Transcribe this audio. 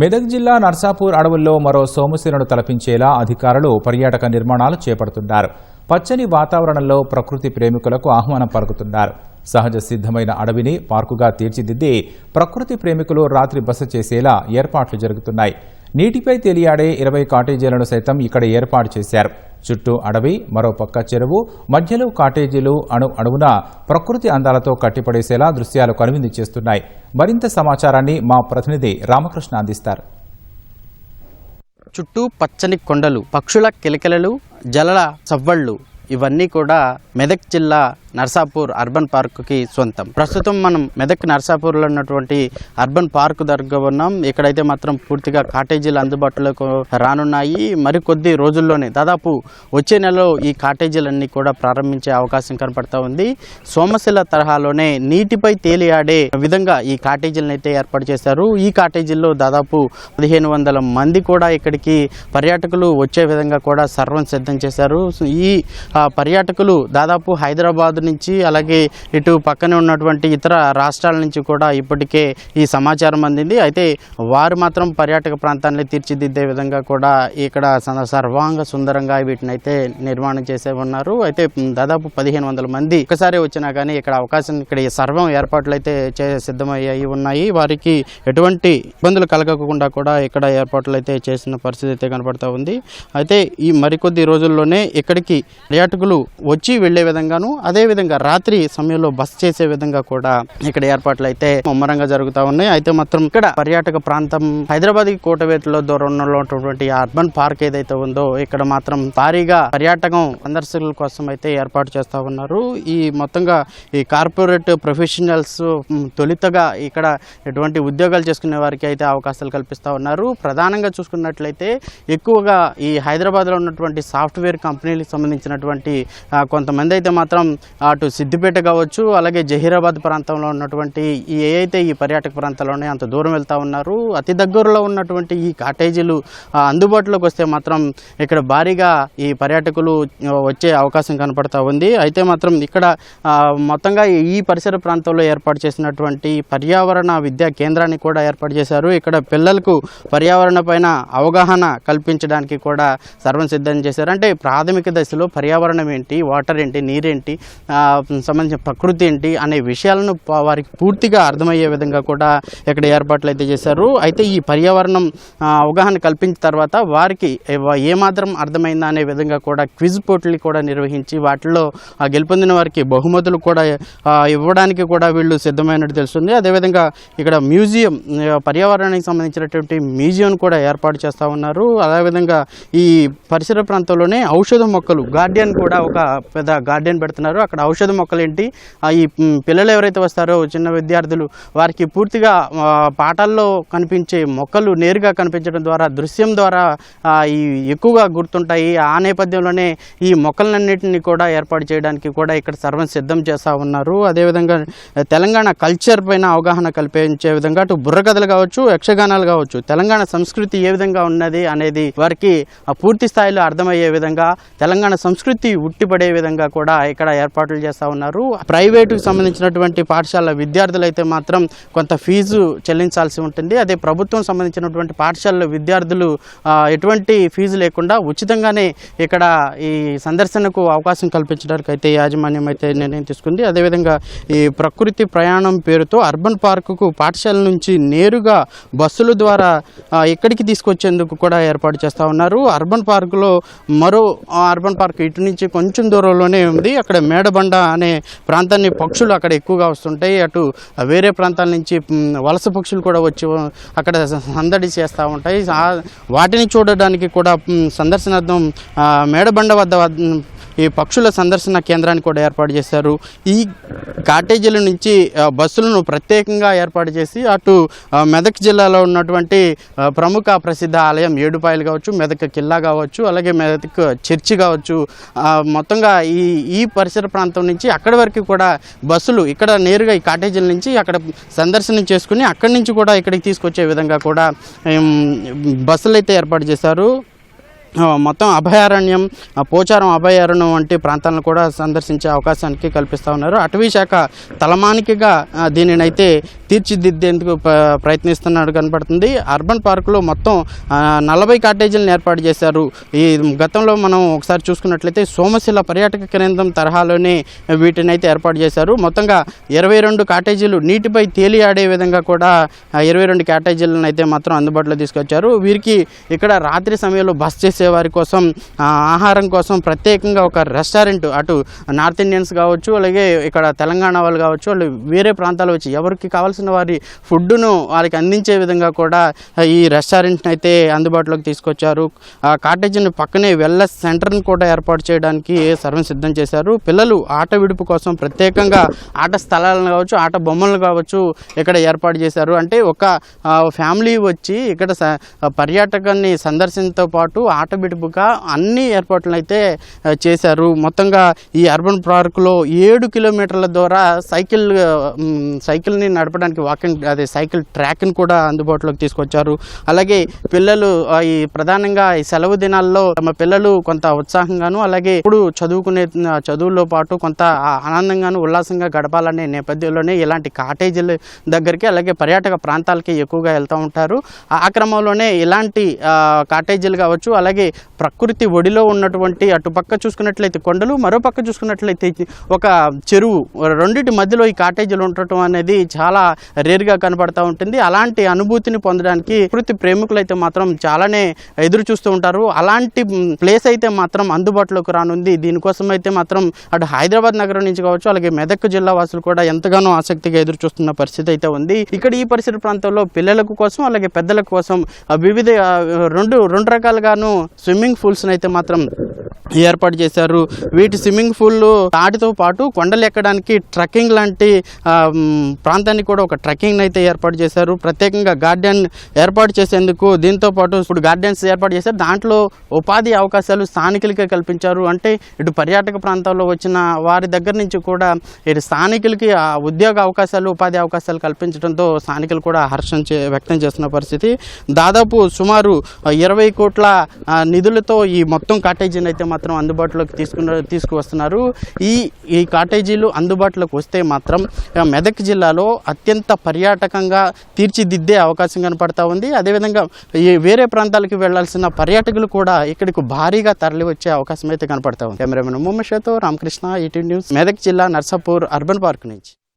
మెదక్ జిల్లా నర్సాపూర్ అడవుల్లో మరో సోమశిలను తలపించేలా అధికారులు పర్యాటక నిర్మాణాలు చేపడుతున్నారు. పచ్చని వాతావరణంలో ప్రకృతి ప్రేమికులకు ఆహ్వానం పలుకుతున్నారు. సహజ సిద్ధమైన అడవిని పార్కుగా తీర్చిదిద్ది ప్రకృతి ప్రేమికులు రాత్రి బస చేసేలా ఏర్పాట్లు జరుగుతున్నాయి. నీటిపై తేలియాడే ఇరవై కాటేజీలను సైతం ఇక్కడ ఏర్పాటు చేశారు. చుట్టూ అడవి మరో పక్క చెరువు మధ్యలో కాటేజీలు అణు అణువున ప్రకృతి అందాలతో కట్టిపడేసేలా దృశ్యాలు కనువిందు చేస్తున్నాయి. మరింత సమాచారాన్ని మా ప్రతినిధి రామకృష్ణ అందిస్తారు. చుట్టూ పచ్చని కొండలు పక్షుల కిలకిలలు జలల చవ్వళ్ళు ఇవన్నీ కూడా మెదక్ జిల్లా నర్సాపూర్ అర్బన్ పార్కుకి సొంతం. ప్రస్తుతం మనం మెదక్ నర్సాపూర్లో ఉన్నటువంటి అర్బన్ పార్క్ దగ్గర ఉన్నాం. ఇక్కడైతే మాత్రం పూర్తిగా కాటేజీలు అందుబాటులోకి రానున్నాయి. మరికొద్ది రోజుల్లోనే దాదాపు వచ్చే నెలలో ఈ కాటేజీలన్నీ కూడా ప్రారంభించే అవకాశం కనపడతా ఉంది. సోమశిల తరహాలోనే నీటిపై తేలియాడే విధంగా ఈ కాటేజీలను అయితే ఏర్పాటు చేశారు. ఈ కాటేజీల్లో దాదాపు పదిహేను వందల మంది కూడా ఇక్కడికి పర్యాటకులు వచ్చే విధంగా కూడా సర్వం సిద్ధం చేశారు. సో ఈ పర్యాటకులు దాదాపు హైదరాబాద్ నుంచి అలాగే ఇటు పక్కనే ఉన్నటువంటి ఇతర రాష్ట్రాల నుంచి కూడా ఇప్పటికే ఈ సమాచారం అందింది. అయితే వారు మాత్రం పర్యాటక ప్రాంతాన్ని తీర్చిదిద్దే విధంగా కూడా ఇక్కడ స- సర్వాంగ సుందరంగా వీటిని అయితే నిర్మాణం చేసే ఉన్నారు. అయితే దాదాపు పదిహేను వందల మంది ఒకసారి వచ్చినా కానీ ఇక్కడ అవకాశం ఇక్కడ ఈ సర్వం ఏర్పాట్లు అయితే చే సిద్ధమయ్యాయి ఉన్నాయి. వారికి ఎటువంటి ఇబ్బందులు కలగకుండా కూడా ఇక్కడ ఏర్పాట్లు అయితే చేసిన పరిస్థితి అయితే కనపడతా ఉంది. అయితే ఈ మరికొద్ది రోజుల్లోనే ఇక్కడికి పర్యాటకులు వచ్చి వెళ్ళే విధంగాను అదే విధంగా రాత్రి సమయంలో బస్ చేసే విధంగా కూడా ఇక్కడ ఏర్పాట్లు అయితే ముమ్మరంగా జరుగుతా ఉన్నాయి. అయితే మాత్రం ఇక్కడ పర్యాటక ప్రాంతం హైదరాబాద్ కోటవేటలో దూరంలో ఉన్నటువంటి అర్బన్ పార్క్ ఏదైతే ఉందో ఇక్కడ మాత్రం భారీగా పర్యాటకం సందర్శకుల కోసం అయితే ఏర్పాటు చేస్తా ఉన్నారు. ఈ మొత్తంగా ఈ కార్పొరేట్ ప్రొఫెషనల్స్ తొలితగా ఇక్కడ ఎటువంటి ఉద్యోగాలు చేసుకునే వారికి అయితే అవకాశాలు కల్పిస్తూ ఉన్నారు. ప్రధానంగా చూసుకున్నట్లయితే ఎక్కువగా ఈ హైదరాబాద్లో ఉన్నటువంటి సాఫ్ట్వేర్ కంపెనీలకు సంబంధించినటువంటి ఉన్నటువంటి కొంతమంది అయితే మాత్రం అటు సిద్దిపేట కావచ్చు అలాగే జహీరాబాద్ ప్రాంతంలో ఉన్నటువంటి ఈ ఏ అయితే ఈ పర్యాటక ప్రాంతాల్లోనే అంత దూరం వెళ్తూ ఉన్నారు. అతి దగ్గరలో ఉన్నటువంటి ఈ కాటేజీలు అందుబాటులోకి వస్తే మాత్రం ఇక్కడ భారీగా ఈ పర్యాటకులు వచ్చే అవకాశం కనపడతా ఉంది. అయితే మాత్రం ఇక్కడ మొత్తంగా ఈ పరిసర ప్రాంతంలో ఏర్పాటు చేసినటువంటి పర్యావరణ విద్యా కేంద్రాన్ని కూడా ఏర్పాటు చేశారు. ఇక్కడ పిల్లలకు పర్యావరణ పైన అవగాహన కల్పించడానికి కూడా సర్వం సిద్ధం చేశారు. అంటే ప్రాథమిక దశలో పర్యావరణ ఏంటి వాటర్ ఏంటి నీరేంటి సంబంధించిన ప్రకృతి ఏంటి అనే విషయాలను వారికి పూర్తిగా అర్థమయ్యే విధంగా కూడా ఇక్కడ ఏర్పాట్లు అయితే చేశారు. అయితే ఈ పర్యావరణం అవగాహన కల్పించిన తర్వాత వారికి ఏ- ఏమాత్రం అర్థమైందా అనే విధంగా కూడా క్విజ్ పోటీలు కూడా నిర్వహించి వాటిలో గెలుపొందిన వారికి బహుమతులు కూడా ఇవ్వడానికి కూడా వీళ్ళు సిద్ధమైనట్టు తెలుస్తుంది. అదేవిధంగా ఇక్కడ మ్యూజియం పర్యావరణానికి సంబంధించినటువంటి మ్యూజియం కూడా ఏర్పాటు చేస్తూ ఉన్నారు. అదేవిధంగా ఈ పరిసర ప్రాంతంలోనే ఔషధ మొక్కలు గార్డియన్ కూడా ఒక పెద్ద గార్డెన్ పెడుతున్నారు. అక్కడ ఔషధ మొక్కలు ఏంటి? ఈ పిల్లలు ఎవరైతే వస్తారో చిన్న విద్యార్థులు వారికి పూర్తిగా పాఠాల్లో కనిపించే మొక్కలు నేరుగా కనిపించడం ద్వారా దృశ్యం ద్వారా ఈ ఎక్కువగా గుర్తుంటాయి. ఆ నేపథ్యంలోనే ఈ మొక్కలన్నింటినీ కూడా ఏర్పాటు చేయడానికి కూడా ఇక్కడ సర్వం సిద్ధం చేస్తూ ఉన్నారు. అదేవిధంగా తెలంగాణ కల్చర్ పైన అవగాహన కల్పించే విధంగా అటు బుర్రకథలు కావచ్చు యక్షగానాలు కావచ్చు తెలంగాణ సంస్కృతి ఏ విధంగా ఉన్నది అనేది వారికి పూర్తి స్థాయిలో అర్థమయ్యే విధంగా తెలంగాణ సంస్కృతి ఉట్టిపడే విధంగా కూడా ఇక్కడ ఏర్పాట్లు చేస్తూ ఉన్నారు. ప్రైవేటుకు సంబంధించినటువంటి పాఠశాల విద్యార్థులు అయితే మాత్రం కొంత ఫీజు చెల్లించాల్సి ఉంటుంది. అదే ప్రభుత్వం సంబంధించినటువంటి పాఠశాల విద్యార్థులు ఎటువంటి ఫీజు లేకుండా ఉచితంగానే ఇక్కడ ఈ సందర్శనకు అవకాశం కల్పించడానికి అయితే యాజమాన్యం అయితే నిర్ణయం తీసుకుంది. అదేవిధంగా ఈ ప్రకృతి ప్రయాణం పేరుతో అర్బన్ పార్కుకు పాఠశాల నుంచి నేరుగా బస్సుల ద్వారా ఇక్కడికి తీసుకొచ్చేందుకు కూడా ఏర్పాటు చేస్తూ ఉన్నారు. అర్బన్ పార్కులో మరో అర్బన్ పార్క్ ఇటు నుంచి కొంచెం దూరంలోనే ఉంది. అక్కడ మేడబండ అనే ప్రాంతాన్ని పక్షులు అక్కడ ఎక్కువగా వస్తుంటాయి. అటు వేరే ప్రాంతాల నుంచి వలస పక్షులు కూడా వచ్చి అక్కడ సందడి చేస్తూ ఉంటాయి. వాటిని చూడడానికి కూడా సందర్శనార్థం మేడబండ వద్ద వద్ద ఈ పక్షుల సందర్శన కేంద్రాన్ని కూడా ఏర్పాటు చేశారు. ఈ కాటేజీల నుంచి బస్సులను ప్రత్యేకంగా ఏర్పాటు చేసి అటు మెదక్ జిల్లాలో ఉన్నటువంటి ప్రముఖ ప్రసిద్ధ ఆలయం ఏడుపాయలు కావచ్చు మెదక్ కిల్లా కావచ్చు అలాగే మెదక్ చర్చి కావచ్చు మొత్తంగా ఈ ఈ పరిసర ప్రాంతం నుంచి అక్కడి వరకు కూడా బస్సులు ఇక్కడ నేరుగా ఈ కాటేజీల నుంచి అక్కడ సందర్శనం చేసుకుని అక్కడి నుంచి కూడా ఇక్కడికి తీసుకొచ్చే విధంగా కూడా బస్సులు అయితే ఏర్పాటు చేశారు. మొత్తం అభయారణ్యం పోచారం అభయారణ్యం వంటి ప్రాంతాలను కూడా సందర్శించే అవకాశానికి కల్పిస్తూ ఉన్నారు. అటవీ శాఖ తలమానికగా దీనినైతే తీర్చిదిద్దేందుకు ప్రయత్నిస్తున్నట్టు కనపడుతుంది. అర్బన్ పార్కులో మొత్తం నలభై కాటేజీలను ఏర్పాటు చేశారు. ఈ గతంలో మనం ఒకసారి చూసుకున్నట్లయితే సోమశిల పర్యాటక కేంద్రం తరహాలోనే వీటిని అయితే ఏర్పాటు చేశారు. మొత్తంగా ఇరవై రెండు కాటేజీలు నీటిపై తేలియాడే విధంగా కూడా ఇరవై రెండు కాటేజీలను అయితే మాత్రం అందుబాటులో తీసుకొచ్చారు. వీరికి ఇక్కడ రాత్రి సమయంలో బస్ చేసే వారి కోసం ఆహారం కోసం ప్రత్యేకంగా ఒక రెస్టారెంట్ అటు నార్త్ ఇండియన్స్ కావచ్చు అలాగే ఇక్కడ తెలంగాణ వాళ్ళు కావచ్చు వాళ్ళు వేరే ప్రాంతాలు వచ్చి ఎవరికి కావాల్సిన వారి ఫుడ్ను వారికి అందించే విధంగా కూడా ఈ రెస్టారెంట్ని అయితే అందుబాటులోకి తీసుకొచ్చారు. ఆ కాటేజీని పక్కనే వెల్నెస్ సెంటర్ని కూడా ఏర్పాటు చేయడానికి సర్వం సిద్ధం చేశారు. పిల్లలు ఆట విడుపు కోసం ప్రత్యేకంగా ఆట స్థలాలను కావచ్చు ఆట బొమ్మలను కావచ్చు ఇక్కడ ఏర్పాటు చేశారు. అంటే ఒక ఫ్యామిలీ వచ్చి ఇక్కడ స- పర్యాటకాన్ని సందర్శనతో పాటు ఆట విడుపుగా అన్ని ఏర్పాట్లు అయితే చేశారు. మొత్తంగా ఈ అర్బన్ పార్క్లో ఏడు కిలోమీటర్ల ద్వారా సైకిల్ సైకిల్ని నడపడానికి వాకింగ్ అదే సైకిల్ ట్రాక్ని కూడా అందుబాటులోకి తీసుకొచ్చారు. అలాగే పిల్లలు ఈ ప్రధానంగా ఈ సెలవు దినాల్లో తమ పిల్లలు కొంత ఉత్సాహంగాను అలాగే ఇప్పుడు చదువుకునే చదువుల్లో పాటు కొంత ఆనందంగాను ఉల్లాసంగా గడపాలనే నేపథ్యంలోనే ఇలాంటి కాటేజీల దగ్గరికి అలాగే పర్యాటక ప్రాంతాలకి ఎక్కువగా వెళ్తూ ఉంటారు. ఆ క్రమంలోనే ఇలాంటి కాటేజీలు కావచ్చు అలాగే ప్రకృతి ఒడిలో ఉన్నటువంటి అటుపక్క చూసుకున్నట్లయితే కొండలు మరో పక్క చూసుకున్నట్లయితే ఒక చెరువు. రెండింటి మధ్యలో ఈ కాటేజీలు ఉండటం అనేది చాలా రేర్గా కనబడతా ఉంటుంది. అలాంటి అనుభూతిని పొందడానికి ప్రకృతి ప్రేమికులు అయితే మాత్రం చాలానే ఎదురు చూస్తూ ఉంటారు. అలాంటి ప్లేస్ అయితే మాత్రం అందుబాటులోకి రానుంది. దీనికోసం అయితే మాత్రం అటు హైదరాబాద్ నగరం నుంచి కావచ్చు అలాగే మెదక్ జిల్లా వాసులు కూడా ఎంతగానో ఆసక్తిగా ఎదురు చూస్తున్న పరిస్థితి అయితే ఉంది. ఇక్కడ ఈ పరిసర ప్రాంతంలో పిల్లలకు కోసం అలాగే పెద్దల కోసం వివిధ రెండు రెండు రకాలుగాను స్విమ్మింగ్ పూల్స్ని అయితే మాత్రం ఏర్పాటు చేశారు. వీటి స్విమ్మింగ్ పూల్ తాటితో పాటు కొండలు ఎక్కడానికి ట్రెక్కింగ్ లాంటి ప్రాంతానికి కూడా ఒక ట్రెక్కింగ్ అయితే ఏర్పాటు చేశారు. ప్రత్యేకంగా గార్డెన్ ఏర్పాటు చేసేందుకు దీంతో పాటు ఇప్పుడు గార్డెన్స్ ఏర్పాటు చేశారు. దాంట్లో ఉపాధి అవకాశాలు స్థానికులకే కల్పించారు. అంటే ఇటు పర్యాటక ప్రాంతాల్లో వచ్చిన వారి దగ్గర నుంచి కూడా ఇటు స్థానికులకి ఉద్యోగ అవకాశాలు ఉపాధి అవకాశాలు కల్పించడంతో స్థానికులు కూడా హర్షం చే వ్యక్తం చేస్తున్న పరిస్థితి. దాదాపు సుమారు ఇరవై కోట్ల నిధులతో ఈ మొత్తం కాటేజీని అయితే మాత్రం అందుబాటులోకి తీసుకున్న తీసుకువస్తున్నారు. ఈ ఈ కాటేజీలు అందుబాటులోకి వస్తే మాత్రం మెదక్ జిల్లాలో అత్యంత పర్యాటకంగా తీర్చిదిద్దే అవకాశం కనపడతా ఉంది. అదేవిధంగా ఈ వేరే ప్రాంతాలకు వెళ్ళాల్సిన పర్యాటకులు కూడా ఇక్కడికి భారీగా తరలి వచ్చే అవకాశం అయితే కనపడతా ఉంది. కెమెరామెన్ ముమ్మషతో రామకృష్ణ ఈటీ న్యూస్ మెదక్ జిల్లా నర్సాపూర్ అర్బన్ పార్క్ నుంచి.